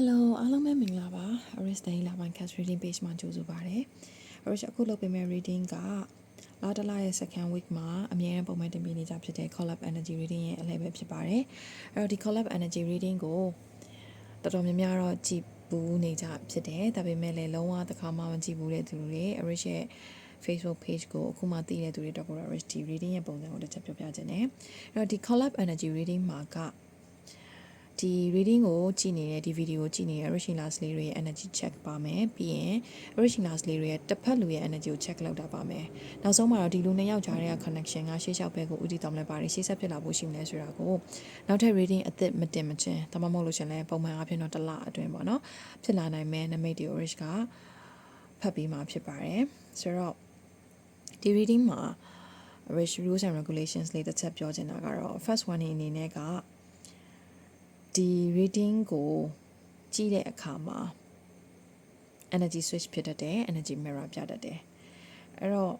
Hello အားလုံးပဲမင်္ဂလာပါ Aris Day လာပိုင်း cast reading page မှာကြိုဆိုပါရစေ Aris အခုလုပ်ပေးမယ့် reading ကလာတလာရဲ့ second week မှာအမြဲတမ်းပုံမှန်တင်ပြနေကြဖြစ်တဲ့ collab energy reading ရဲ့အလှည့်ပဲဖြစ်ပါတယ်အဲ့တော့ဒီ collab energy reading ကိုတော်တော်များများတော့ကြည်ဘူးနေကြဖြစ်တယ်ဒါပေမဲ့လည်းလုံးဝတစ်ခါမှမကြည့်ဘူးတဲ့သူတွေ Aris ရဲ့ Facebook page ကိုအခုမှသိတဲ့သူတွေတော့ကို Aris ဒီ reading ရဲ့ပုံစံကိုတစ်ချက်ပြောပြခြင်းနဲ့အဲ့တော့ဒီ collab energy reading မှာက ဒီ reading ကိုကြည့်နေတဲ့ဒီ video ကိုကြည့်နေတဲ့ Rishin Last လေးတွေရဲ့ energy check ပါမယ်ပြီးရင် Rishin Last လေးတွေရဲ့တစ်ဖက်လူရဲ့ energy ကို check လုပ်တာပါမယ်နောက်ဆုံးမှာတော့ဒီလူနှစ်ယောက်ကြားတဲ့ connection ကရှေ့လျှောက်ဘက်ကိုဥတည်တော်မလဲပါတယ်ရှေ့ဆက်ဖြစ်လာဖို့ရှိမလဲဆိုတာကိုနောက်ထပ် reading အသစ်မတင်မချင်းဒါမှမဟုတ်လို့ရှင်လဲပုံမှန်အဖြစ်တော့တစ်လအတွင်းပေါ့နော်ဖြစ်လာနိုင်မယ်နမိတ်တွေ Rish ကဖတ်ပြီးမှဖြစ်ပါတယ်ဆိုတော့ဒီ reading မှာ Rish rules and regulations လေးတစ်ချက်ပြောချင်တာကတော့ first one အနေနဲ့က ဒီ reading ကိုကြည့်တဲ့အခါမှာ energy switch ဖြစ်တတ်တယ် energy mirror ပြတတ်တယ်အဲ့တော့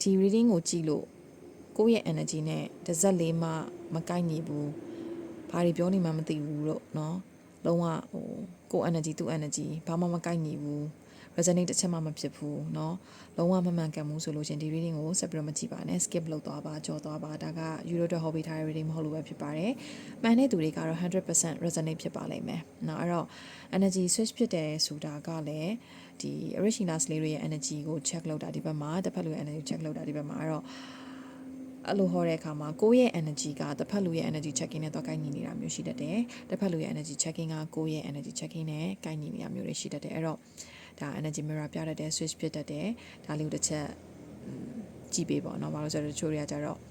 ဒီ reading ကိုကြည့်လို့ကိုယ့်ရဲ့ energy နဲ့တစ်စက်လေးမှမကိုက်ညီဘူးဘာတွေပြောနေမှမသိဘူးလို့เนาะလုံးဝဟိုကိုယ့် energy သူ့ energy ဘာမှမကိုက်ညီဘူး resonate တစ်ချက်မှမဖြစ်ဘူးเนาะလုံးဝမမှန်ကန်ဘူးဆိုလို့ရှင်ဒီ reading ကိုဆက်ပြီးတော့မကြည့်ပါနဲ့ skip လုပ်သွားပါကြော်သွားပါဒါက Euro အတွက် hobby ထားတဲ့ reading မဟုတ်လို့ပဲဖြစ်ပါတယ်မှန်တဲ့သူတွေကတော့100% resonate ဖြစ်ပါလိမ့်မယ်เนาะအဲ့တော့ energy switch ဖြစ်တယ်ဆိုတာကလည်းဒီ original လေးတွေရဲ့ energy ကို check လုပ်တာဒီဘက်မှာတစ်ဖက်လူရဲ့ energy check လုပ်တာဒီဘက်မှာအဲ့တော့အဲ့လိုဟောတဲ့အခါမှာကိုယ့်ရဲ့ energy ကတစ်ဖက်လူရဲ့ energy checking နဲ့တော့ကိုက်ညီနေတာမျိုးရှိတတ်တယ်တစ်ဖက်လူရဲ့ energy checking ကကိုယ့်ရဲ့ energy checking နဲ့ကိုက်ညီနေတာမျိုးတွေရှိတတ်တယ်အဲ့တော့ ဒါ energy mirror ပြတတ်တယ် switch ဖြစ်တတ်တယ်ဒါလေးကိုတစ်ချက်ကြည့်ပေးပေါ့နော်ဘာလို့ဆိုတော့တချို့တွေကကြတော့ဟို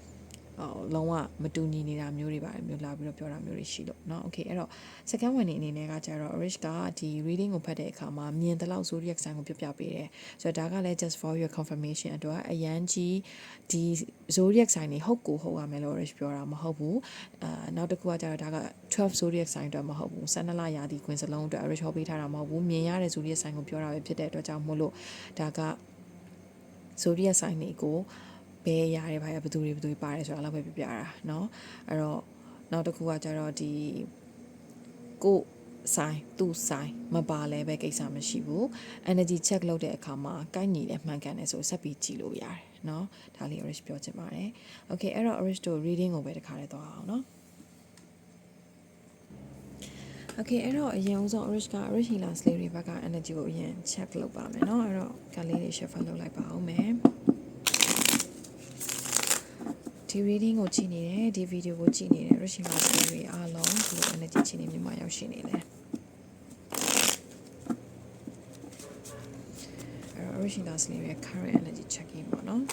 လုံးဝမတူညီနေတာမျိုးတွေပါတယ်မျိုးလာပြီးတော့ပြောတာမျိုးတွေရှိလို့เนาะ okay အဲ့တော့ second one အနေနဲ့ကကြတော့ Rich ကဒီ reading ကိုဖတ်တဲ့အခါမှာမြင်တဲ့လောက် zodiac sign ကိုပြပြပေးတယ်ဆိုတော့ဒါကလည်း just for your confirmation အတွက်အရန်ကြီးဒီ zodiac sign တွေဟုတ်ကိုဟုတ်ရမယ်လို့ Rich ပြောတာမဟုတ်ဘူးအာနောက်တစ်ခုကကြတော့ဒါက12 zodiac sign အတွက်မဟုတ်ဘူး12လရာသီခွင်စလုံးအတွက် Rich ဟောပေးထားတာမဟုတ်ဘူးမြင်ရတဲ့ zodiac sign ကိုပြောတာပဲဖြစ်တဲ့အတွက်ကြောင့်မို့လို့ဒါက zodiac sign တွေကို ဘယ်အရာတွေဘာရဘယ်သူတွေဘယ်သူတွေပါတယ်ဆိုတာလည်းပဲပြပြတာเนาะအဲ့တော့နောက်တစ်ခုကကြတော့ဒီကိုဆိုင်သူ့ဆိုင်မပါလဲပဲကိစ္စမရှိဘူး energy check လုပ်တဲ့အခါမှာကိုက်ညီတယ်မှန်ကန်တယ်ဆိုဆက်ပြီးကြည့်လို့ရတယ်เนาะဒါလေး Orish ပြောချင်ပါတယ် okay အဲ့တော့ Orish တို့ reading ကိုပဲတစ်ခါလေးသွားအောင်เนาะ Okay အဲ့တော့အရင်ဦးဆုံး Orish က Orish Healer Slay တွေဘက်က energy ကိုအရင် check လုပ်ပါမယ်เนาะအဲ့တော့ကလေးတွေ shuffle လုပ်လိုက်ပါအောင်မယ် ဒီ reading ကိုကြည့်နေတယ်ဒီဗီဒီယိုကိုကြည့်နေတယ်ရရှိမှာတွေအားလုံးဘယ်လို energy ချင်းနေမြန်မာရောက်ရှိနေလဲအဲ့တော့ original စနေရဲ့ current energy checking ပေါ့နော်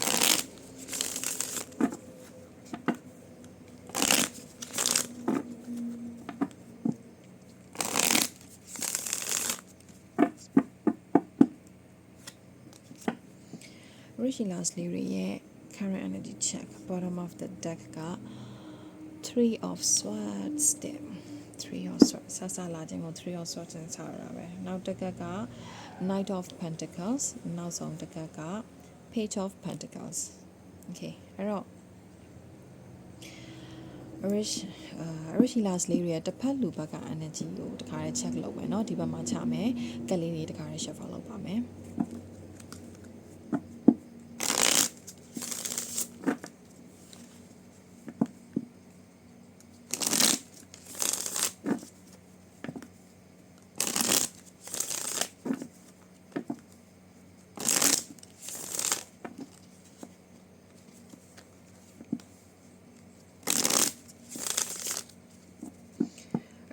ရှင်လာစလီရဲ့ current energy check bottom of the deck က three of swords တဲ့ three of swords ဆဆလာခြင်းကို three of swords နဲ့ဆောက်ရတာပဲနောက်တစ်ခါက knight of pentacles နောက်ဆုံးတစ်ခါက page of pentacles okay အဲ့တော့ Rish uh Rishi last လေးရဲ့တစ်ဖက်လူဘက်က energy ကိုတခါတည်း check လုပ်မယ်เนาะဒီဘက်မှာချမယ်ကက်လေးတွေတခါတည်း shuffle လုပ်ပါမယ်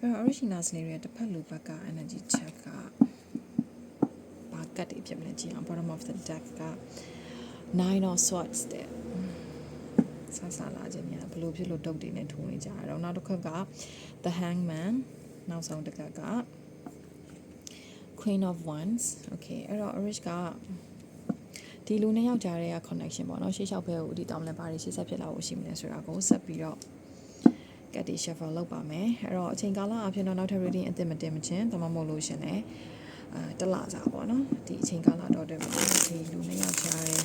အဲ့တော့ originals လေးရဲ့တစ်ဖက်လူဘက်က energy check ကဘာကတ်တွေဖြစ်မလဲကြည့်အောင် bottom of the deck က nine of swords တဲ့ဆဆလာခြင်းညာဘလို့ဖြစ်လို့ဒုတ်တွေနဲ့ထိုးနေကြရတော့နောက်တစ်ခါက the hangman နောက်ဆုံးတစ်ခါက queen of wands okay အဲ့တော့ orish ကဒီလူနှစ်ယောက်ကြားတဲ့ connection ပေါ့နော်ရှေ့လျှောက်ဘဲကိုဥတီတောင်းလဲပါရီရှေ့ဆက်ဖြစ်လာဖို့ရှိမလဲဆိုတာကိုဆက်ပြီးတော့ ကတ်တီ shuffle လုပ်ပါမယ်အဲ့တော့အချိန်ကာလအဖြစ်တော့နောက်ထပ် reading အသစ်မတင်မချင်းဒါမှမဟုတ်လို့ရှင်လည်းအဲတလစာပေါ့နော်ဒီအချိန်ကာလတော့တဲ့ဒီလူနှစ်ယောက်ကြားရဲ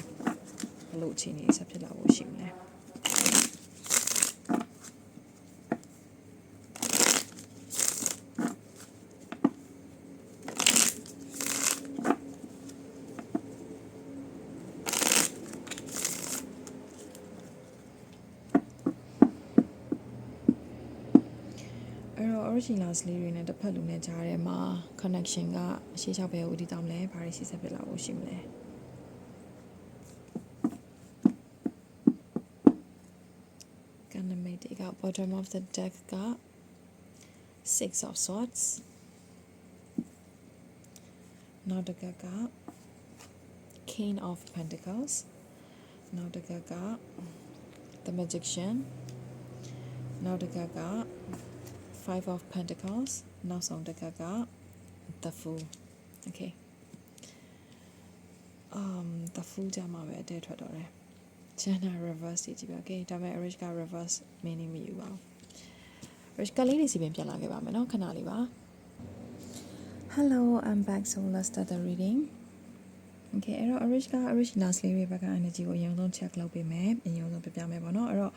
ဘလို့အချိန်ကြီးဆက်ဖြစ်လာဖို့ရှိမလဲ အဲ့တော့ original လေးတွေနဲ့တစ်ဖက်လူနဲ့ကြားထဲမှာ connection ကအရှိချောက်ပဲဦးတည်တောင်းလဲဘာတွေစီဆက်ဖြစ်လာဖို့ရှိမလဲကန်နမိတ်တွေက bottom of the deck က six of swords နောက်တစ်ခါက king of pentacles နောက်တစ်ခါက the magician နောက်တစ်ခါက five of pentacles နောက်ဆုံးတစ်ခါက the fool okay um the fool ကြမှာပဲအတဲထွက်တော့တယ် Jana reverse ကြည့်ကြည့်ပါ okay ဒါပေမဲ့ Arish က reverse meaning မယူပါဘူး Arish ကလေးတွေစီပင်ပြန်လာခဲ့ပါမယ်เนาะခဏလေးပါ Hello I'm back so let's start the reading Okay အဲ့တော့ Arish က Arish last လေးတွေဘက်က energy ကိုအရင်ဆုံး check လုပ်ပေးမယ်အရင်ဆုံးပြပြမယ်ပေါ့နော်အဲ့တော့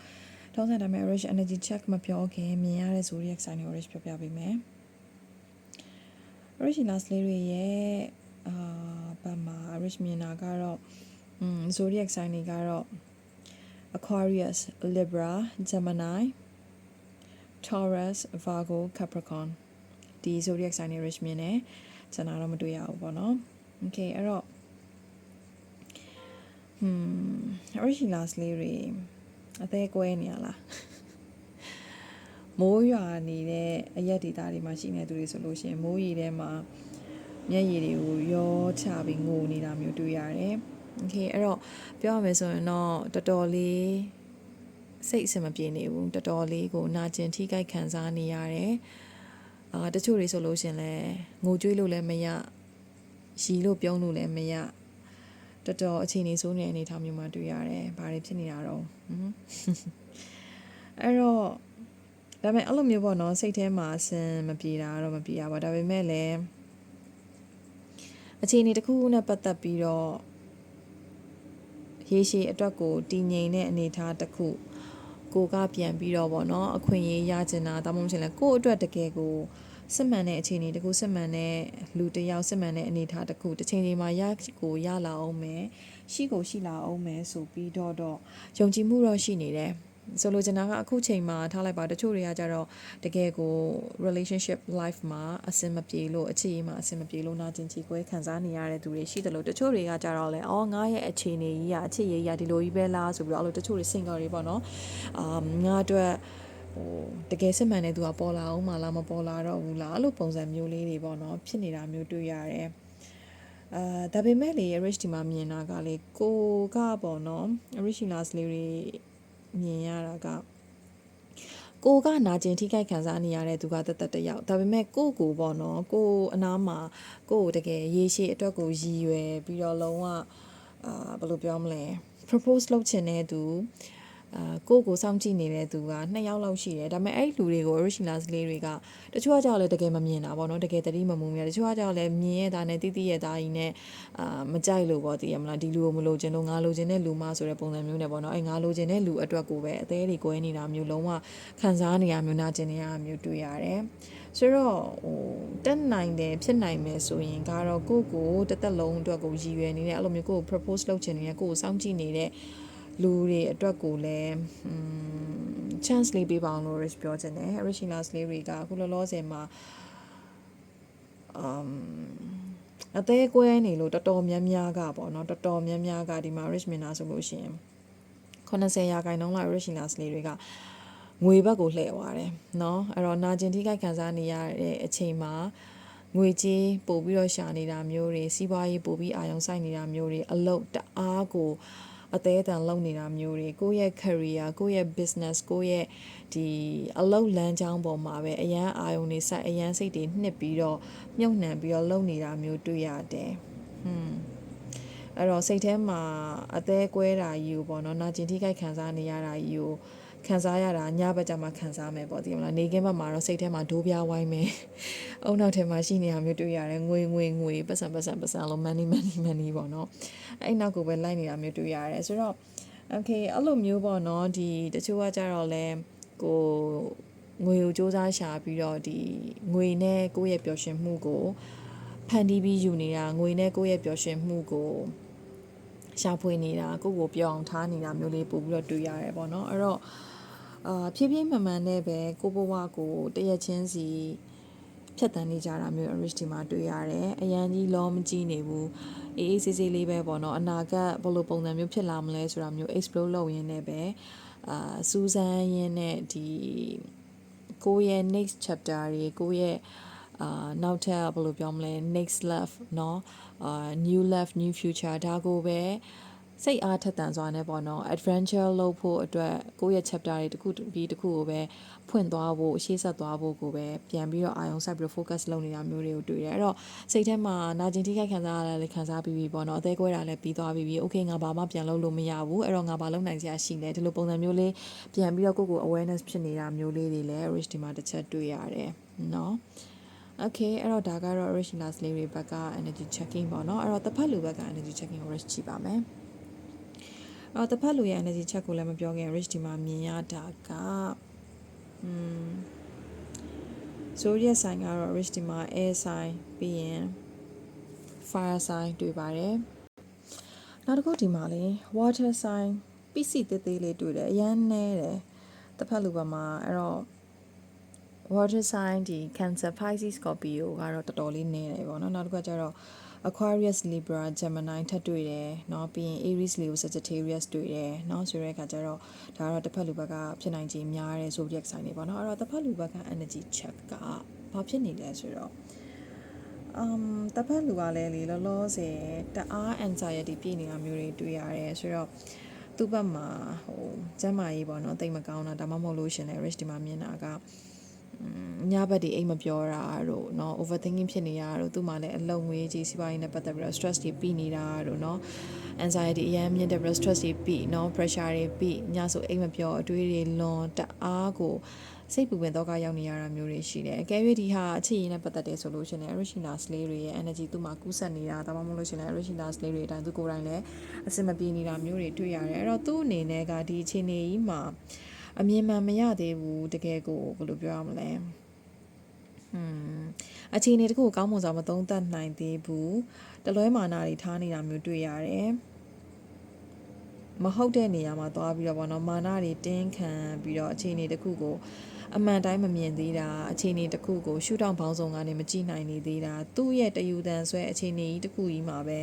ထုံးစံတိုင်းမှာ Arish energy check မပြောခင်မြင်ရတဲ့ zodiac sign ကို Arish ပြပြပေးမယ် Arish last လေးတွေရဲ့အာဘာမှာ Arish မြင်တာကတော့อืม zodiac sign တွေကတော့ Aquarius Libra Gemini Taurus Virgo Capricorn ဒီ zodiac sign တွေ Arish မြင်တယ်ကျွန်တော်တော့မတွေ့ရဘူးပေါ့နော် Okay အဲ့တော့ hmm original လေးတွေ အသေးကွဲနေရလားမိုးရွာနေတဲ့အရက်ဒေတာတွေမှာရှိနေသူတွေဆိုလို့ရှိရင်မိုးရီထဲမှာမျက်ရည်တွေကိုရောချပြီးငိုနေတာမျိုးတွေ့ရတယ်။ Okay အဲ့တော့ပြောရမယ်ဆိုရင်တော့တော်တော်လေးစိတ်အဆင်မပြေနေဘူးတော်တော်လေးကိုနာကျင်ထိခိုက်ခံစားနေရတယ်။အာတချို့တွေဆိုလို့ရှိရင်လည်းငိုကြွေးလို့လည်းမရရီလို့ပြုံးလို့လည်းမရ တော်တော်အခြေအနေဆိုးနေတဲ့အနေအထားမျိုးမှာတွေ့ရတယ်။ဘာတွေဖြစ်နေတာတော့ဟွန်းအဲ့တော့ဒါပေမဲ့အဲ့လိုမျိုးပေါ့နော်စိတ်ထဲမှာအဆင်မပြေတာတော့မပြေရပါဒါပေမဲ့လည်းအခြေအနေတစ်ခုခုနဲ့ပတ်သက်ပြီးတော့ရေရှည်အတွက်ကိုတည်ငြိမ်တဲ့အနေအထားတစ်ခုကိုကပြန်ပြီးတော့ပေါ့နော်အခွင့်အရေးရချင်တာဒါမှမဟုတ်ရင်လည်းကိုယ့်အတွက်တကယ်ကို စစ်မှန်တဲ့အခြေအနေတခုစစ်မှန်တဲ့လူတစ်ယောက်စစ်မှန်တဲ့အနေအထားတစ်ခုတစ်ချိန်ချိန်မှာရကိုရလာအောင်မယ်ရှိကိုရှိလာအောင်မယ်ဆိုပြီးတော့တော့ယုံကြည်မှုတော့ရှိနေတယ်ဆိုလိုချင်တာကအခုချိန်မှာထားလိုက်ပါတချို့တွေကကြတော့တကယ်ကို relationship life မှာအဆင်မပြေလို့အခြေအနေမှာအဆင်မပြေလို့နာကျင်ချီကွဲခံစားနေရတဲ့သူတွေရှိတယ်လို့တချို့တွေကကြတော့လဲအော်ငါရဲ့အခြေအနေကြီးကအခြေရေးရဒီလိုကြီးပဲလားဆိုပြီးတော့အဲ့လိုတချို့တွေ single တွေပေါ့နော်အာငါအတွက် ဟိုတကယ်စစ်မှန်တဲ့သူကပေါ်လာအောင်မလားမပေါ်လာတော့ဘူးလားအဲ့လိုပုံစံမျိုးလေးတွေပေါ့နော်ဖြစ်နေတာမျိုးတွေ့ရတယ်အာဒါပေမဲ့လေ rich ဒီမှာမြင်တာကလေကိုကပေါ့နော် originals လေးတွေမြင်ရတာကကိုကနာကျင်ထိခိုက်ခံစားနေရတဲ့သူကတသက်တယောက်ဒါပေမဲ့ကိုကိုပေါ့နော်ကိုအနားမှာကိုကိုတကယ်ရေရှည်အတွက်ကိုရည်ရွယ်ပြီးတော့လုံးဝအာဘယ်လိုပြောမလဲ propose လုပ်ချင်တဲ့သူ အာကိုကိုစောင့်ကြည့်နေတဲ့သူကနှစ်ယောက်လောက်ရှိတယ်ဒါပေမဲ့အဲ့လူတွေကို originals လေးတွေကတချို့ကကြောက်လဲတကယ်မမြင်တာပေါ့နော်တကယ်တတိမမုံမြတချို့ကကြောက်လဲမြင်ရတာနဲ့တိတိရတာကြီးနဲ့အာမကြိုက်လို့ပေါ့တည်ရမလားဒီလူကိုမလိုချင်လို့ငါလိုချင်တဲ့လူမဆိုတဲ့ပုံစံမျိုးနဲ့ပေါ့နော်အဲ့ငါလိုချင်တဲ့လူအတွက်ကိုပဲအသေးတွေကွဲနေတာမျိုးလုံးဝခံစားနေရမျိုးနာကျင်နေရမျိုးတွေ့ရတယ်ဆိုတော့ဟိုတက်နိုင်တယ်ဖြစ်နိုင်မယ်ဆိုရင်ကတော့ကိုကိုတသက်လုံးအတွက်ကိုရည်ရွယ်နေတဲ့အဲ့လိုမျိုးကိုကို propose လုပ်ချင်နေတဲ့ကိုကိုစောင့်ကြည့်နေတဲ့ လူတွေအတွက်ကိုလည်း chance လေးပေးပါအောင်လို့ risk ပြောချင်တယ် originals လေးတွေကအခုလောလောဆယ်မှာ um အသေးကွဲနေလို့တော်တော်များများကပေါ့နော်တော်တော်များများကဒီမှာ rich minna ဆိုလို့ရှိရင်80ရာခိုင်နှုန်းလောက် originals လေးတွေကငွေဘက်ကိုလှည့်သွားတယ်เนาะအဲ့တော့နာကျင်ထိခိုက်ခံစားနေရတဲ့အချိန်မှာငွေကြေးပို့ပြီးတော့ရှာနေတာမျိုးတွေစီးပွားရေးပို့ပြီးအာရုံစိုက်နေတာမျိုးတွေအလုပ်တအားကိုအ သေးအတန်လုပ်နေတာမျိုးတွေကိုယ့်ရဲ့ career ကိုယ့်ရဲ့ business ကိုယ့်ရဲ့ဒီအလုပ်လမ်းကြောင်းပေါ်မှာပဲအရန်အာရုံတွေစိုက်အရန်စိတ်တွေနှစ်ပြီးတော့မြုပ်နှံပြီးတော့လုပ်နေတာမျိုးတွေ့ရတယ်ဟွန်းအဲ့တော့စိတ်ထဲမှာအသေးကွဲတာကြီးကိုပေါ့နော်နာကျင်ထိခိုက်ခံစားနေရတာကြီးကို ခံစားရတာညဘက်ကျမှခံစားမယ်ပေါ့ဒီမလားနေကင်းဘက်မှာတော့စိတ်ထဲမှာဒိုးပြားဝိုင်းမယ်အုံနောက်ထဲမှာရှိနေတာမျိုးတွေ့ရတယ်ငွေငွေငွေပတ်စံပတ်စံပတ်စံလို့ money money money ပေါ့နော်အဲ့နောက်ကိုပဲလိုက်နေတာမျိုးတွေ့ရတယ်ဆိုတော့ okay အဲ့လိုမျိုးပေါ့နော်ဒီတချို့ကကြတော့လဲကိုငွေကိုစူးစမ်းရှာပြီးတော့ဒီငွေနဲ့ကိုယ့်ရဲ့ပျော်ရွှင်မှုကိုဖန်တီးပြီးယူနေတာငွေနဲ့ကိုယ့်ရဲ့ပျော်ရွှင်မှုကိုရှာဖွေနေတာကိုယ့်ကိုပြောင်းထားနေတာမျိုးလေးပို့ပြီးတော့တွေ့ရတယ်ပေါ့နော်အဲ့တော့ အာဖြည်းဖြည်းမှန်မှန်နဲ့ပဲကိုဘဝကိုတရက်ချင်းစီဖြတ်တန်းနေကြတာမျိုး rich ဒီမှာတွေ့ရတယ်အရန်ကြီးလောမကြီးနေဘူးအေးအေးဆေးဆေးလေးပဲပေါ့နော်အနာဂတ်ဘယ်လိုပုံစံမျိုးဖြစ်လာမလဲဆိုတာမျိုး explore လုပ်ရင်းနဲ့ပဲအာစူးစမ်းရင်းနဲ့ဒီကိုယ့်ရဲ့ next chapter တွေကိုယ့်ရဲ့အာနောက်ထပ်ဘယ်လိုပြောမလဲ next love เนาะအာ new love new future ဒါကိုပဲ စိတ်အားထက်သန်စွာနဲ့ပေါ့နော် adventure လုပ်ဖို့အတွက်ကိုယ့်ရဲ့ chapter တွေတစ်ခုပြီးတစ်ခုကိုပဲဖွင့်သွားဖို့ရှေ့ဆက်သွားဖို့ကိုပဲပြန်ပြီးတော့အာရုံစိုက်ပြီးတော့ focus လုပ်နေတာမျိုးတွေကိုတွေ့တယ်အဲ့တော့စိတ်ထဲမှာနာကျင်ထိခိုက်ခံစားရတာလည်းခံစားပြီးပြီပေါ့နော်အသေးကွဲတာလည်းပြီးသွားပြီးပြီ okay ငါဘာမှပြန်လုပ်လို့မရဘူးအဲ့တော့ငါဘာလုပ်နိုင်စရာရှိလဲဒီလိုပုံစံမျိုးလေးပြန်ပြီးတော့ကိုယ့်ကို awareness ဖြစ်နေတာမျိုးလေးတွေလည်း rich ဒီမှာတစ်ချက်တွေ့ရတယ်เนาะ Okay အဲ့တော့ဒါကတော့ original လေးတွေဘက်က energy checking ပေါ့နော်အဲ့တော့တစ်ဖက်လူဘက်က energy checking ကို rich ကြည့်ပါမယ် အဲ့တော့တစ်ဖက်လူရဲ့ energy check ကိုလည်းမပြောခင် rich ဒီမှာမြင်ရတာကอืม zodiac sign ကတော့ rich ဒီမှာ air sign ပြီးရင် fire sign တွေ့ပါတယ်နောက်တစ်ခုဒီမှာလေ water sign ပစ္စည်းသေးသေးလေးတွေ့တယ်အရန်နဲတယ်တစ်ဖက်လူဘက်မှာအဲ့တော့ water sign ဒီ cancer pisces scorpio ကတော့တော်တော်လေးနည်းတယ်ပေါ့နော်နောက်တစ်ခုကကျတော့ aquarius libra gemini ထပ်တွေ့တယ်เนาะပြီးရင် aries leo sagittarius တွေ့တယ်เนาะဆိုတဲ့အခါကျတော့ဒါကတော့တစ်ဖက်လူဘက်ကဖြစ်နိုင်ခြေများတဲ့ zodiac sign တွေပေါ့နော်အဲ့တော့တစ်ဖက်လူဘက်က energy check ကဘာဖြစ်နေလဲဆိုတော့ um တစ်ဖက်လူကလည်းလေလောလောဆယ်တအား anxiety ပြည့်နေတာမျိုးတွေတွေ့ရတယ်ဆိုတော့သူ့ဘက်မှာဟိုကျမ်းမာရေးပေါ့နော်တိတ်မကောင်းတာဒါမှမဟုတ်လို့ရှင်လဲ rich ဒီမှာမြင်တာက ညဘက်ဒီအိမ်မပြောတာတို့เนาะ overthinking ဖြစ်နေတာတို့သူ့မှာလည်းအလုံငွေကြီးစီးပွားရေးနဲ့ပတ်သက်ပြီးတော့ stress တွေပြီးနေတာတို့เนาะ anxiety အရင်မြင့်တဲ့ stress တွေပြီးเนาะ pressure တွေပြီးညဆိုအိမ်မပြောအတွေးတွေလွန်တအားကိုစိတ်ပူပင်တော့ကရောက်နေရတာမျိုးတွေရှိတယ်အကယ်၍ဒီဟာအခြေရင်းနဲ့ပတ်သက်တယ်ဆိုလို့ရှိရင် Rishina Slay တွေရဲ့ energy သူ့မှာကူးဆက်နေတာဒါမှမဟုတ်လို့ရှိရင် Rishina Slay တွေအတိုင်းသူကိုယ်တိုင်လည်းအစင်မပြေနေတာမျိုးတွေတွေ့ရတယ်အဲ့တော့သူ့အနေနဲ့ကဒီအခြေအနေကြီးမှာ အမြင်မှန်မရသေးဘူးတကယ်ကိုဘယ်လိုပြောရမလဲอืมအခြေအနေတခုကိုကောင်းမွန်စွာမသုံးသပ်နိုင်သေးဘူးတလွဲမာနာတွေထားနေတာမျိုးတွေ့ရတယ်မဟုတ်တဲ့နေရာမှာသွားပြီးတော့ဗောနော်မာနာတွေတင်းခံပြီးတော့အခြေအနေတခုကိုအမှန်တိုင်းမမြင်သေးတာအခြေအနေတစ်ခုကိုရှုထောင့်ပေါင်းစုံကနေမကြည့်နိုင်နေသေးတာသူ့ရဲ့တယူတန်ဆွဲအခြေအနေကြီးတစ်ခုကြီးမှာပဲ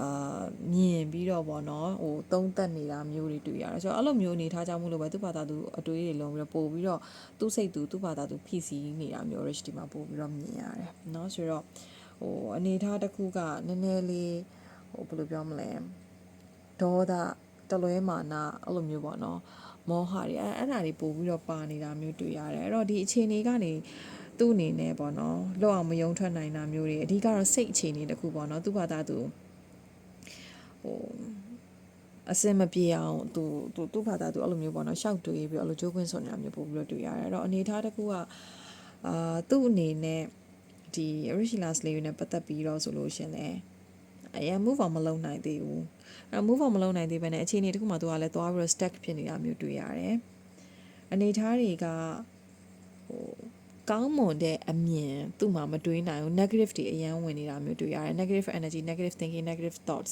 အာမြင်ပြီးတော့ဗောနော်ဟိုသုံးသက်နေတာမျိုးတွေတွေ့ရတယ်ဆိုတော့အဲ့လိုမျိုးအနေထားကြောင့်မို့လို့ပဲသူ့ဘာသာသူအတွေးတွေလုံးပြီးတော့ပို့ပြီးတော့သူ့စိတ်သူသူ့ဘာသာသူဖိစီးနေတာမျိုး rich ဒီမှာပို့ပြီးတော့မြင်ရတယ်เนาะဆိုတော့ဟိုအနေထားတစ်ခုကနည်းနည်းလေးဟိုဘယ်လိုပြောမလဲဒေါသတလွဲမာနအဲ့လိုမျိုးပေါ့နော်မောဟတွေအဲ့အဲ့ဒါတွေပို့ပြီးတော့ပါနေတာမျိုးတွေ့ရတယ်အဲ့တော့ဒီအခြေအနေကနေသူ့အနေနဲ့ပေါ့နော်လောက်အောင်မယုံထွက်နိုင်တာမျိုးတွေအဓိကတော့စိတ်အခြေအနေတစ်ခုပေါ့နော်သူ့ဘာသာသူ ဟိုအစင်မပြေအောင်သူသူသူ့ဘာသာသူအဲ့လိုမျိုးပေါ့နော်ရှောက်တွေးပြီးအဲ့လိုကြိုးကွင်းစွန်နေတာမျိုးပို့ပြီးတော့တွေ့ရတယ်အဲ့တော့အနေထားတစ်ခုကအာသူ့အနေနဲ့ဒီ original slave နဲ့ပတ်သက်ပြီးတော့ဆိုလို့ရှင်လဲအရင် move on မလုပ်နိုင်သေးဘူးအဲ move on မလုပ်နိုင်သေးဘဲနဲ့အခြေအနေတစ်ခုမှသူကလည်းသွားပြီးတော့ stack ဖြစ်နေတာမျိုးတွေ့ရတယ်အနေထားတွေကဟိုကောင်းမွန်တဲ့အမြင်သူ့မှာမတွေးနိုင်ဘူး negative တွေအရန်ဝင်နေတာမျိုးတွေ့ရတယ် negative energy negative thinking negative thoughts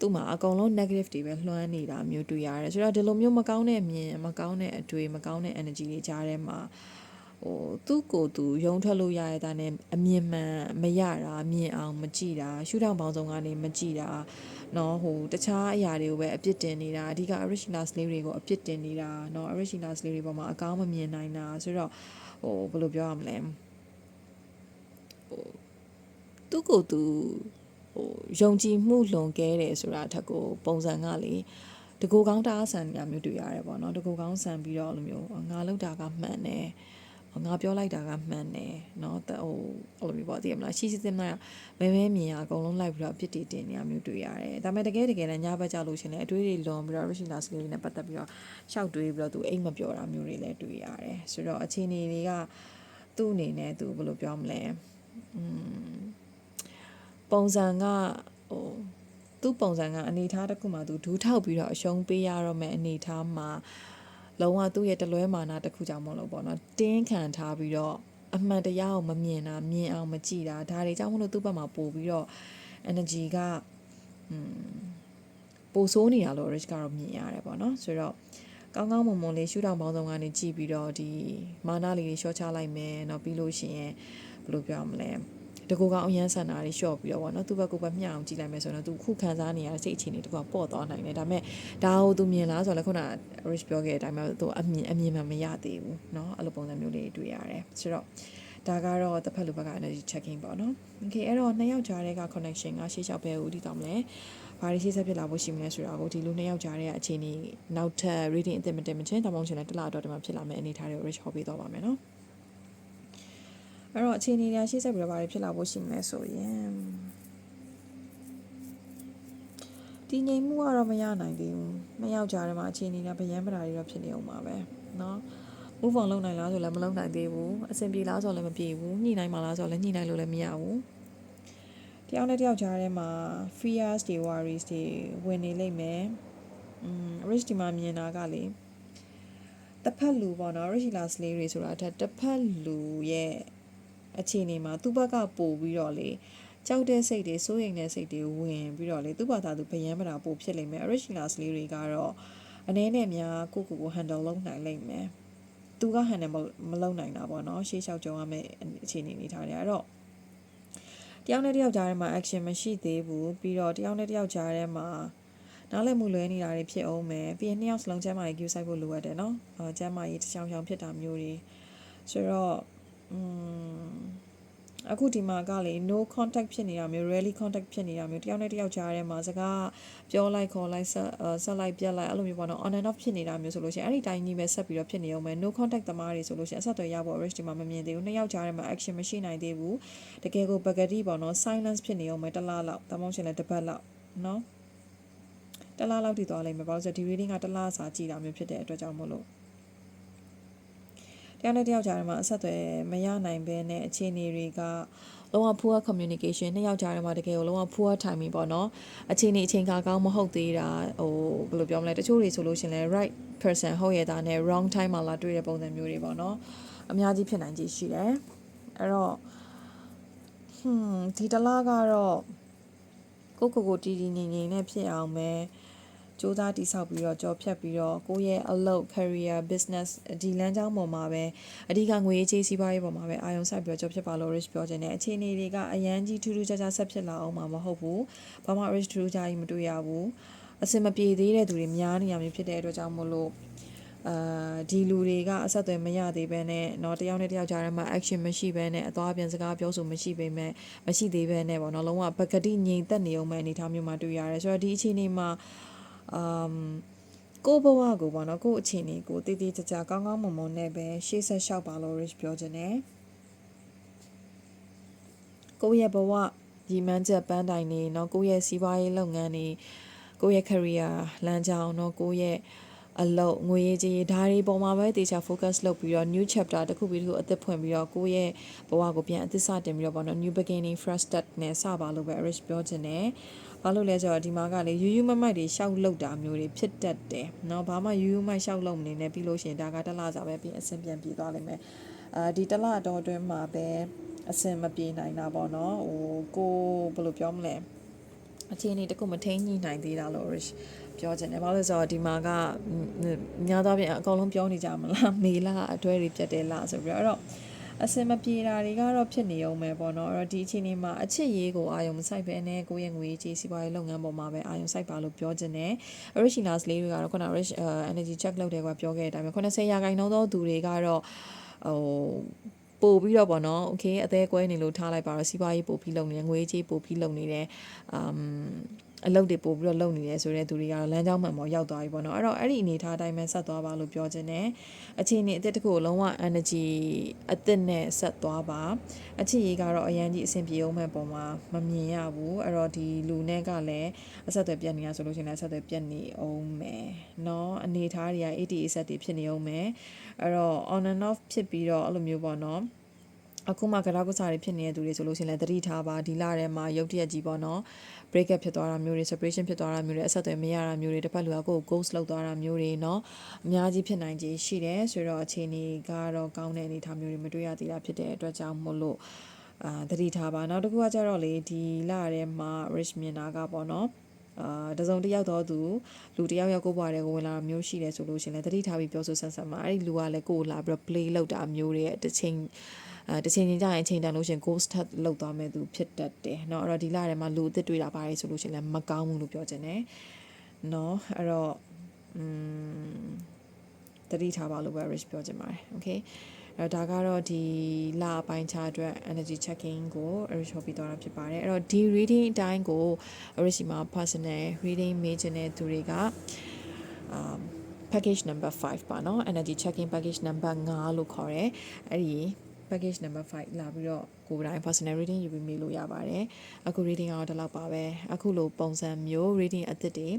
သူ့မှာအကုန်လုံး negative တွေပဲလွှမ်းနေတာမျိုးတွေ့ရတယ်ဆိုတော့ဒီလိုမျိုးမကောင်းတဲ့အမြင်မကောင်းတဲ့အတွေ့မကောင်းတဲ့ energy တွေကြားထဲမှာဟိုသူ့ကိုယ်သူယုံထွက်လို့ရရတဲ့နဲ့အမြင်မှန်မရတာမြင်အောင်မကြည့်တာရှုထောင့်ပေါင်းစုံကနေမကြည့်တာเนาะဟိုတခြားအရာတွေကိုပဲအပြစ်တင်နေတာအဓိက original slave တွေကိုအပြစ်တင်နေတာเนาะ original slave တွေပေါ်မှာအကောင်းမမြင်နိုင်တာဆိုတော့ဟိုဘယ်လိုပြောရမလဲဟိုသူ့ကိုယ်သူ ဟိုယုံကြည်မှုလွန်ကဲတယ်ဆိုတာအထက်ကိုပုံစံကလေတကူကောင်းတအားဆန်နေတာမျိုးတွေ့ရတယ်ပေါ့နော်တကူကောင်းဆန်ပြီးတော့အဲ့လိုမျိုးငါလောက်တာကမှန်တယ်ငါပြောလိုက်တာကမှန်တယ်เนาะဟိုအဲ့လိုမျိုးပေါ့သိရမလားရှိရှိစင်းမမဲမဲမြင်ရအကုန်လုံးလိုက်ပြီးတော့အပြစ်တွေတင်နေတာမျိုးတွေ့ရတယ်ဒါပေမဲ့တကယ်တကယ်လည်းညဘက်ကြလို့ရှင်လည်းအတွေးတွေလွန်ပြီးတော့ original skill တွေနဲ့ပတ်သက်ပြီးတော့ရှောက်တွေးပြီးတော့သူအိမ်မပြောတာမျိုးတွေလည်းတွေ့ရတယ်ဆိုတော့အခြေအနေတွေကသူ့အနေနဲ့သူဘယ်လိုပြောမလဲอืม ပုံစံကဟိုသူ့ပုံစံကအနေထားတစ်ခုမှသူဒူးထောက်ပြီးတော့အရှုံးပေးရတော့မယ်အနေထားမှာလုံးဝသူ့ရဲ့တလွဲမာနာတစ်ခုကြောင့်မဟုတ်လို့ပေါ့နော်တင်းခံထားပြီးတော့အမှန်တရားကိုမမြင်တာမြင်အောင်မကြည့်တာဒါတွေကြောင့်မလို့သူ့ဘက်မှာပို့ပြီးတော့ energy ကอืมပိုဆိုးနေတာလို့ rich ကတော့မြင်ရတယ်ပေါ့နော်ဆိုတော့ ကောင်းကောင်းမွန်မွန်လေးရှူတောင်ပေါင်းဆောင်ကနေကြည့်ပြီးတော့ဒီမာနလေးတွေရှော့ချလိုက်မယ်เนาะပြီးလို့ရှိရင်ဘယ်လိုပြောရမလဲ တကူကောင်အရန်ဆန္ဒတွေရှော့ပြီးတော့ဗောနော်သူ့ဘက်ကိုပဲမျှအောင်ကြည့်လိုက်မယ်ဆိုတော့သူခုခံစားနေရတဲ့စိတ်အခြေအနေတကူကပေါ့သွားနိုင်တယ်ဒါပေမဲ့ဒါကိုသူမြင်လားဆိုတော့လည်းခုန rich ပြောခဲ့တဲ့အတိုင်းပဲသူအမြင်အမြင်မှမရသေးဘူးเนาะအဲ့လိုပုံစံမျိုးလေးတွေ့ရတယ်ဆိုတော့ဒါကတော့တစ်ဖက်လူဘက်က energy checking ပေါ့နော်။ Okay အဲ့တော့နှစ်ယောက်ကြားတဲ့က connection ကရှေ့လျှောက်ပဲဦးတည်တော်မလဲ။ဘာတွေရှေ့ဆက်ဖြစ်လာဖို့ရှိမလဲဆိုတာကိုဒီလူနှစ်ယောက်ကြားတဲ့အခြေအနေနောက်ထပ် reading အသစ်မတင်မချင်းတောင်းပန်ချင်တဲ့တစ်လတော့ဒီမှာဖြစ်လာမယ့်အနေအထားတွေကို rich ဟောပေးတော့ပါမယ်နော်။ အဲ့တော့အခြေအနေတွေရှေ့ဆက်ပြီးတော့ဘာတွေဖြစ်လာဖို့ရှိမလဲဆိုရင်တည်ငြိမ်မှုကတော့မရနိုင်သေးဘူး။နှစ်ယောက်ကြားထဲမှာအခြေအနေကဗျမ်းပဓာတွေတော့ဖြစ်နေအောင်ပါပဲ။နော်။ move on လုပ်နိုင်လားဆိုလည်းမလုပ်နိုင်သေးဘူးအဆင်ပြေလားဆိုလည်းမပြေဘူးညှိနိုင်မှာလားဆိုလည်းညှိနိုင်လို့လည်းမရဘူးတယောက်နဲ့တယောက်ကြားထဲမှာ fears တွေ worries တွေဝင်နေလိမ့်မယ်อืม rich ဒီမှာမြင်တာကလေတစ်ဖက်လူပေါ့နော် rich လာ slay တွေဆိုတာတစ်တစ်ဖက်လူရဲ့ အခြေအနေမှာသူ့ဘက်ကပို့ပြီးတော့လေကြောက်တဲ့စိတ်တွေစိုးရိမ်တဲ့စိတ်တွေဝင်ပြီးတော့လေသူ့ဘာသာသူဗယံမတာပို့ဖြစ်လိမ့်မယ် rich လာ slay တွေကတော့အနေနဲ့များကိုကိုကို handle လုပ်နိုင်လိမ့်မယ်သူကဟန်တယ်မလုံနိုင်တာပေါ့နော်ရှေးလျှောက်ကြုံရမယ့်အခြေအနေနေထားတယ်အဲ့တော့တယောက်နဲ့တယောက်ကြားထဲမှာ action မရှိသေးဘူးပြီးတော့တယောက်နဲ့တယောက်ကြားထဲမှာနားလည်မှုလွဲနေတာတွေဖြစ်အောင်မယ်ပြီးရင်နှစ်ယောက်စလုံးကျမ်းမာရေး queue ဆိုင်ဖို့လိုအပ်တယ်နော်အဲကျမ်းမာရေးတစ်ချောင်းချောင်းဖြစ်တာမျိုးတွေဆိုတော့ อืมအခုဒီမှာကလေ no contact ဖြစ်နေတာမျိုး rarely contact ဖြစ်နေတာမျိုးတယောက်နဲ့တယောက်ကြားထဲမှာစကားပြောလိုက်ခေါ်လိုက်ဆက်ဆက်လိုက်ပြက်လိုက်အဲ့လိုမျိုးပေါ့နော် on and off ဖြစ်နေတာမျိုးဆိုလို့ရှိရင်အဲ့ဒီတိုင်းကြီးပဲဆက်ပြီးတော့ဖြစ်နေအောင်မယ် no contact သမားတွေဆိုလို့ရှိရင်အဆက်အသွယ်ရဖို့ risk ဒီမှာမမြင်သေးဘူးနှစ်ယောက်ကြားထဲမှာ action မရှိနိုင်သေးဘူးတကယ်ကိုပကတိပေါ့နော် silence ဖြစ်နေအောင်မယ်တစ်လားလောက်တမောင်းရှင်လည်းတစ်ပတ်လောက်နော်တလားလောက်တည်သွားလိမ့်မယ်ဘာလို့ဆိုဒီ reading ကတလားစာကြည့်တာမျိုးဖြစ်တဲ့အတွက်ကြောင့်မို့လို့ တယောက်နဲ့တယောက်ကြားထဲမှာအဆက်အသွယ်မရနိုင်ဘဲနဲ့အခြေအနေတွေကလုံးဝ poor communication နှစ်ယောက်ကြားထဲမှာတကယ်ကိုလုံးဝ poor timing ပေါ့နော်အခြေအနေအချိန်ခါကောင်းမဟုတ်သေးတာဟိုဘယ်လိုပြောမလဲတချို့တွေဆိုလို့ရှင်လဲ right person ဟုတ်ရဲ့သားနဲ့ wrong time မှာလာတွေ့တဲ့ပုံစံမျိုးတွေပေါ့နော်အများကြီးဖြစ်နိုင်ခြေရှိတယ်အဲ့တော့ဟွန်းဒီတလားကတော့ကိုကိုကိုတီတီငိမ့်ငိမ့်နဲ့ဖြစ်အောင်ပဲ စူးစမ်းတိဆောက်ပြီးတော့ကြော်ဖြတ်ပြီးတော့ကိုယ့်ရဲ့အလုပ် career business ဒီလမ်းကြောင်းပေါ်မှာပဲအဓိကငွေရေးချေးစီးပွားရေးပေါ်မှာပဲအာရုံစိုက်ပြီးတော့ကြော်ဖြတ်ပါလို့ rich ပြောခြင်းနဲ့အခြေအနေတွေကအရန်ကြီးထူးထူးခြားခြားဆက်ဖြစ်လာအောင်မှာမဟုတ်ဘူးဘာမှ rich ထူးထူးခြားကြီးမတွေ့ရဘူးအစင်မပြေသေးတဲ့သူတွေများနေရမျိုးဖြစ်တဲ့အတွက်ကြောင့်မို့လို့အာဒီလူတွေကအဆက်အသွယ်မရသေးဘဲနဲ့เนาะတယောက်နဲ့တယောက်ကြားထဲမှာ action မရှိဘဲနဲ့အသွားပြန်စကားပြောဆိုမရှိပေမဲ့မရှိသေးဘဲနဲ့ပေါ့เนาะလုံးဝပကတိငြိမ်သက်နေအောင်မဲ့အနေထားမျိုးမှာတွေ့ရတယ်ဆိုတော့ဒီအခြေအနေမှာ အမ်ကိုဘဝကိုပေါ့နော်ကိုအခြေအနေကိုတည်တည်ကြကြကောင်းကောင်းမွန်မွန်နဲ့ပဲရှေ့ဆက်လျှောက်ပါလို့ rich ပြောခြင်းနဲ့ကိုရဲ့ဘဝရည်မှန်းချက်ပန်းတိုင်နေเนาะကိုရဲ့စီးပွားရေးလုပ်ငန်းနေကိုရဲ့ career လမ်းကြောင်းเนาะကိုရဲ့အလုပ်ငွေရေးကြေးဒါတွေပေါ်မှာပဲတေချာ focus လုပ်ပြီးတော့ new chapter တစ်ခုပြီးတစ်ခုအသစ်ဖွင့်ပြီးတော့ကိုယ့်ရဲ့ဘဝကိုပြန်အသစ်စတင်ပြီးတော့ပေါ့နော် new beginning fresh start နဲ့စပါလို့ပဲ Rich ပြောချင်တယ်။ ဘာလို့လဲဆိုတော့ဒီမှာကလေယူယူမမိုက်တွေရှောက်လောက်တာမျိုးတွေဖြစ်တတ်တယ်။နော်ဘာမှယူယူမိုက်ရှောက်လို့မနေနဲ့ပြီးလို့ရှိရင်ဒါကတလားစာပဲပြီးအဆင်ပြန်ပြေသွားလိမ့်မယ်။အာဒီတလားတော့အတွင်းမှာပဲအဆင်မပြေနိုင်တာပေါ့နော်။ဟိုကိုဘယ်လိုပြောမလဲ။အခြေအနေတခုမထိန်ညှိနိုင်သေးတာလို့ Rich ပြောချင်တယ်ဘာလို့လဲဆိုတော့ဒီမှာကများသောအားဖြင့်အကောင်လုံးပြောနေကြမလားမေလာအတွဲတွေပြတ်တယ်လားဆိုပြီးတော့ အဲ့တော့အစင်မပြေတာတွေကတော့ဖြစ်နေအောင်ပဲပေါ့နော်အဲ့တော့ဒီအချိန်လေးမှာအချစ်ရေးကိုအာယုံမဆိုင်ပဲနဲ့ကိုယ့်ရဲ့ငွေကြေးစီးပွားရေးလုပ်ငန်းပေါ်မှာပဲအာယုံစိုက်ပါလို့ပြောချင်တယ် originals လေးတွေကတော့ခုန rich energy check လုပ်တယ်ကွာပြောခဲ့တဲ့အတိုင်းပဲ80ရာခိုင်နှုန်းသောသူတွေကတော့ဟိုပို့ပြီးတော့ပေါ့နော်โอเคအသေးကွဲနေလို့ထားလိုက်ပါတော့စီးပွားရေးပို့ပြီးလုပ်နေတယ်ငွေကြေးပို့ပြီးလုပ်နေတယ်အမ် အလုပ်တွေပို့ပြီးတော့လုပ်နေတယ်ဆိုတဲ့သူတွေကတော့လမ်းကြောင်းမှန်ပေါ်ရောက်သွားပြီပေါ့နော်အဲ့တော့အဲ့ဒီအနေထားအတိုင်းပဲဆက်သွားပါလို့ပြောချင်တယ်အခြေအနေအစ်စ်တစ်ခုကိုလုံးဝ energy အစ်စ်နဲ့ဆက်သွားပါအခြေရေးကတော့အရန်ကြီးအဆင်ပြေအောင်မဲ့ပုံမှာမမြင်ရဘူးအဲ့တော့ဒီလူနဲ့ကလည်းအဆက်အသွယ်ပြတ်နေတာဆိုလို့ရှိရင်လည်းအဆက်အသွယ်ပြတ်နေအောင်မယ်နော်အနေထားတွေက ATA ဆက်တွေဖြစ်နေအောင်မယ်အဲ့တော့ on and off ဖြစ်ပြီးတော့အဲ့လိုမျိုးပေါ့နော် အခုမှကရာကုစားတွေဖြစ်နေတဲ့သူတွေဆိုလို့ရှိရင်လည်းသတိထားပါဒီလထဲမှာရုတ်တရက်ကြီးပေါ့နော် break up ဖြစ်သွားတာမျိုးတွေ separation ဖြစ်သွားတာမျိုးတွေအဆက်အသွယ်မရတာမျိုးတွေတစ်ဖက်လူကကိုယ် ghost လောက်သွားတာမျိုးတွေเนาะအများကြီးဖြစ်နိုင်ခြေရှိတယ်ဆိုတော့အခြေအနေကတော့ကောင်းတဲ့အနေအထားမျိုးတွေမတွေ့ရသေးတာဖြစ်တဲ့အတွက်ကြောင့်မို့လို့အာသတိထားပါနောက်တစ်ခုကကြတော့လေဒီလထဲမှာ rich မြင်တာကပေါ့နော် အာတစုံတစ်ယောက်တော့သူလူတစ်ယောက်ယောက်ကိုယ့်ဘွားတွေကိုဝင်လာတာမျိုးရှိတယ်ဆိုလို့ရှရင်လည်းတတိထားပြီးပြောဆိုဆက်ဆက်မှာအဲ့ဒီလူကလည်းကိုယ်ကိုလာပြီးတော့ play လုပ်တာမျိုးတွေတစ်ချိန် အဲတစ်ချိန်ချင်းကြာရင်ချိန်တန်လို့ရှရင် ghost touch လောက်သွားမဲ့သူဖြစ်တတ်တယ်เนาะအဲ့တော့ဒီလထဲမှာလူအစ်စ်တွေ့တာပါတယ်ဆိုလို့ရှရင်လည်းမကောင်းဘူးလို့ပြောချင်တယ်เนาะအဲ့တော့อืมတတိထားပါလို့ပဲ rich ပြောချင်ပါတယ် okay အဲ့တော့ဒါကတော့ဒီလအပိုင်းခြားအတွက် energy checking ကို rich ဟောပြီးသွားတာဖြစ်ပါတယ်အဲ့တော့ဒီ reading အတိုင်းကို rich မှာ personal reading major နဲ့သူတွေက um package number 5ပါเนาะ energy checking package number 5လို့ခေါ်တယ်အဲ့ဒီ package number 5လာပြီးတော့ကိုယ်တိုင် personal reading ယူပြီးမေးလို့ရပါတယ်အခု reading ကတော့ဒီလောက်ပါပဲအခုလိုပုံစံမျိုး reading အသစ်တွေ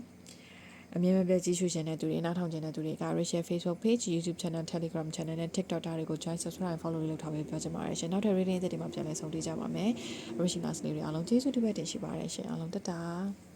အမြဲမပြတ်ကြည့်ရှုရှင်တဲ့သူတွေနားထောင်ကြတဲ့သူတွေက Rachel Facebook page YouTube channel Telegram channel နဲ့ TikTok တာတွေကို join subscribe follow လုပ်ထားပေးပြောချင်ပါတယ်ရှင်နောက်ထပ် reading အသစ်တွေမှာပြန်လည်ဆုံတွေ့ကြပါမယ် Rachel Class လေးတွေအားလုံးကျေးဇူးတင်ပါတယ်တင်ရှိပါတယ်ရှင်အားလုံးတတား